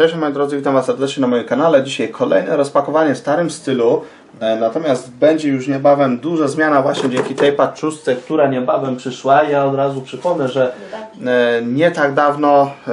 Cześć moi drodzy, witam Was serdecznie na moim kanale. Dzisiaj kolejne rozpakowanie w starym stylu. E, Natomiast będzie już niebawem duża zmiana właśnie dzięki tej paczustce, która niebawem przyszła. Ja od razu przypomnę, że e, nie tak dawno e,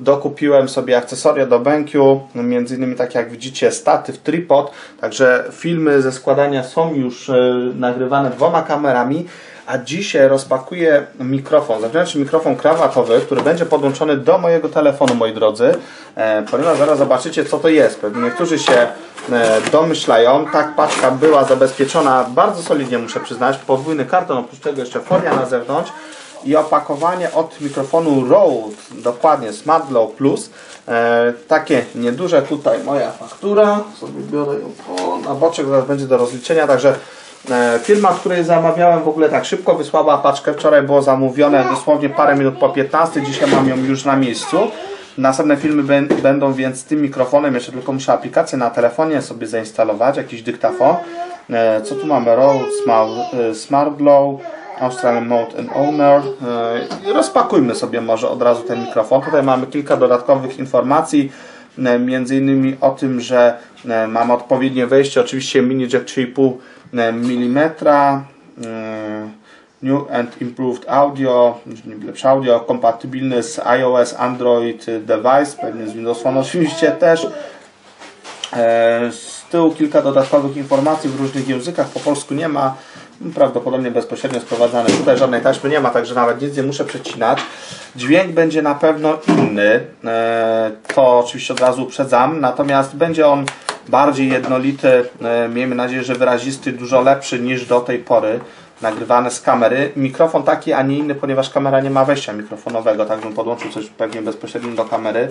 dokupiłem sobie akcesoria do BenQ, między innymi tak jak widzicie statyw, tripod, także filmy ze składania są już nagrywane dwoma kamerami, a dzisiaj rozpakuję mikrofon, zewnętrzny mikrofon krawatowy, który będzie podłączony do mojego telefonu, moi drodzy, e, ponieważ zaraz zobaczycie co to jest, pewnie niektórzy się e, domyślają, tak paczka była zabezpieczona bardzo solidnie muszę przyznać, podwójny karton, oprócz tego jeszcze folia na zewnątrz, i opakowanie od mikrofonu Rode, dokładnie SmartLow Plus. E, takie nieduże, tutaj moja faktura, sobie biorę ją o, na boczek, zaraz będzie do rozliczenia, także firma, której zamawiałem w ogóle tak szybko wysłała paczkę, wczoraj było zamówione dosłownie parę minut po 15, dzisiaj mam ją już na miejscu. Następne filmy bę- będą więc z tym mikrofonem, jeszcze tylko muszę aplikację na telefonie sobie zainstalować, jakiś dyktafon. E, co tu mamy? Smart, e, SmartGlow, Australian Mode and Owner. E, rozpakujmy sobie może od razu ten mikrofon. Tutaj mamy kilka dodatkowych informacji, e, między innymi o tym, że e, mamy odpowiednie wejście, oczywiście mini jack 3,5 mm, New and Improved Audio, lepsze audio, kompatybilny z iOS, Android device, pewnie z Windows Phone oczywiście też. E, Z tyłu kilka dodatkowych informacji w różnych językach, po polsku nie ma, prawdopodobnie bezpośrednio sprowadzane. Tutaj żadnej taśmy nie ma, także nawet nic nie muszę przecinać. Dźwięk będzie na pewno inny, e, to oczywiście od razu uprzedzam, natomiast będzie on bardziej jednolity, e, miejmy nadzieję, że wyrazisty, dużo lepszy niż do tej pory nagrywane z kamery. Mikrofon taki, a nie inny, ponieważ kamera nie ma wejścia mikrofonowego, tak bym podłączył coś pewnie bezpośrednio do kamery.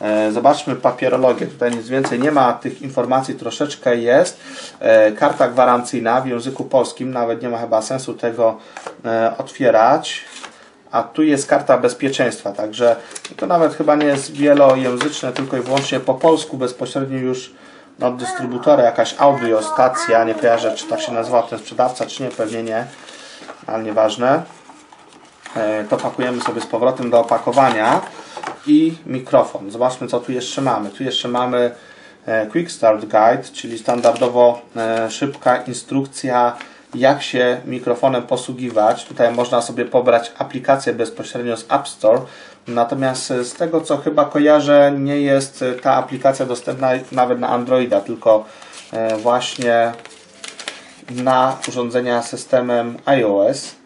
E, Zobaczmy papierologię, tutaj nic więcej nie ma, tych informacji troszeczkę jest. E, Karta gwarancyjna w języku polskim, nawet nie ma chyba sensu tego e, otwierać. A tu jest karta bezpieczeństwa, także to nawet chyba nie jest wielojęzyczne, tylko i wyłącznie po polsku, bezpośrednio już od dystrybutora, jakaś audio stacja, nie kojarzę czy tak się nazywa ten sprzedawca, czy nie, pewnie nie, ale nieważne. To pakujemy sobie z powrotem do opakowania i mikrofon. Zobaczmy co tu jeszcze mamy. Tu jeszcze mamy e, Quick Start Guide, czyli standardowo e, szybka instrukcja jak się mikrofonem posługiwać. Tutaj można sobie pobrać aplikację bezpośrednio z App Store. Natomiast e, z tego co chyba kojarzę, nie jest ta aplikacja dostępna nawet na Androida, tylko właśnie na urządzenia systemem iOS.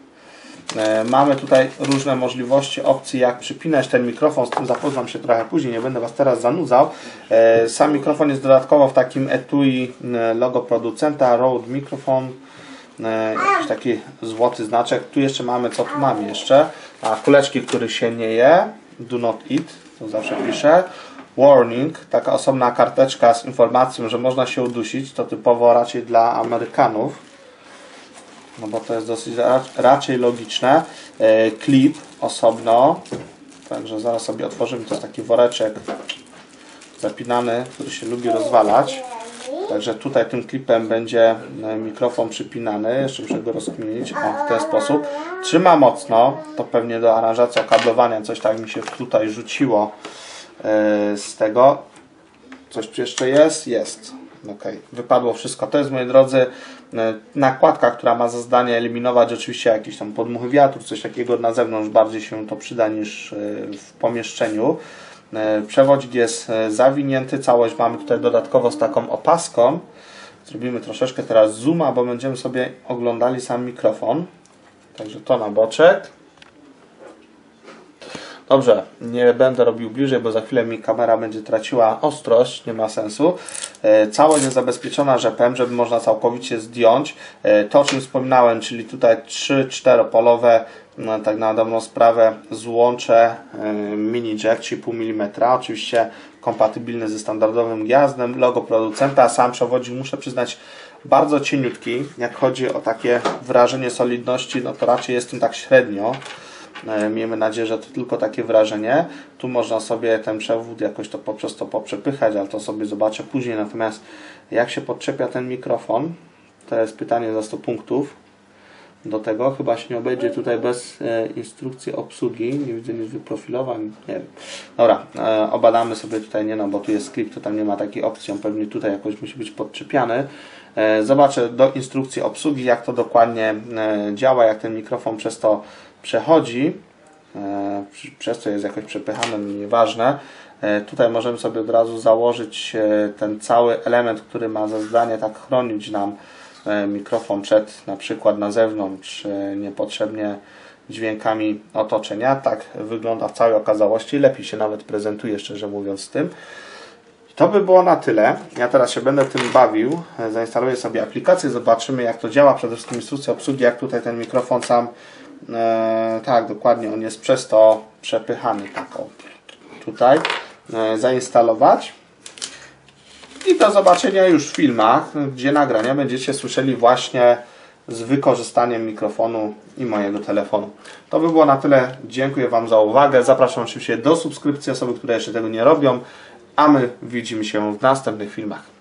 E, Mamy tutaj różne możliwości, opcji jak przypinać ten mikrofon, z tym zapoznam się trochę później, nie będę Was teraz zanudzał. E, Sam mikrofon jest dodatkowo w takim etui e, logo producenta Rode Microphone. Jakiś taki złoty znaczek. Tu jeszcze mamy, co tu mamy jeszcze? A kuleczki, których się nie je. Do not eat, to zawsze piszę. Warning, taka osobna karteczka z informacją, że można się udusić. To typowo raczej dla Amerykanów no bo to jest dosyć ra- raczej logiczne. E, Klip osobno, także zaraz sobie otworzymy, to jest taki woreczek zapinany, który się lubi rozwalać. Także tutaj tym klipem będzie e, mikrofon przypinany, jeszcze muszę go rozkminić, o, w ten sposób. Trzyma mocno, to pewnie do aranżacji okablowania, coś tak mi się tutaj rzuciło e, z tego. Coś tu jeszcze jest? Jest. Ok, wypadło wszystko. To jest, moi drodzy, e, nakładka, która ma za zadanie eliminować oczywiście jakieś tam podmuchy wiatru, coś takiego na zewnątrz bardziej się to przyda niż e, w pomieszczeniu. E, Przewodzik jest zawinięty, całość mamy tutaj dodatkowo z taką opaską. Zrobimy troszeczkę teraz zooma, bo będziemy sobie oglądali sam mikrofon. Także to na boczek. Dobrze, nie będę robił bliżej, bo za chwilę mi kamera będzie traciła ostrość, nie ma sensu. E, Całość jest zabezpieczona rzepem, żeby można całkowicie zdjąć. E, To o czym wspominałem, czyli tutaj 3-4 polowe, no, tak na dobrą sprawę, złącze e, mini jack 3,5 mm. Oczywiście kompatybilny ze standardowym gniazdem, logo producenta, sam przewodzik muszę przyznać bardzo cieniutki. Jak chodzi o takie wrażenie solidności, no to raczej jest tym tak średnio. E, Miejmy nadzieję, że to tylko takie wrażenie. Tu można sobie ten przewód jakoś to poprzez to poprzepychać, ale to sobie zobaczę później. Natomiast jak się podczepia ten mikrofon, to jest pytanie za 100 punktów. Do tego. Chyba się nie obejdzie tutaj bez e, instrukcji obsługi. Nie widzę nic wyprofilowań. Nie wiem. Dobra, e, obadamy sobie tutaj, nie no, bo tu jest skrypt, to tam nie ma takiej opcji. On pewnie tutaj jakoś musi być podczepiany. E, zobaczę do instrukcji obsługi, jak to dokładnie e, działa, jak ten mikrofon przez to przechodzi. E, przez co jest jakoś przepychane, no nieważne. E, Tutaj możemy sobie od razu założyć ten cały element, który ma za zadanie tak chronić nam mikrofon przed na przykład na zewnątrz e, niepotrzebnie dźwiękami otoczenia. Tak wygląda w całej okazałości. Lepiej się nawet prezentuje, szczerze mówiąc, z tym. To by było na tyle. Ja teraz się będę tym bawił. E, Zainstaluję sobie aplikację, zobaczymy jak to działa. Przede wszystkim instrukcja obsługi, jak tutaj ten mikrofon sam. E, tak, dokładnie, on jest przez to przepychany. Tak, o, tutaj. E, zainstalować. I do zobaczenia już w filmach, gdzie nagrania będziecie słyszeli właśnie z wykorzystaniem mikrofonu i mojego telefonu. To by było na tyle. Dziękuję Wam za uwagę. Zapraszam oczywiście do subskrypcji osoby, które jeszcze tego nie robią, a my widzimy się w następnych filmach.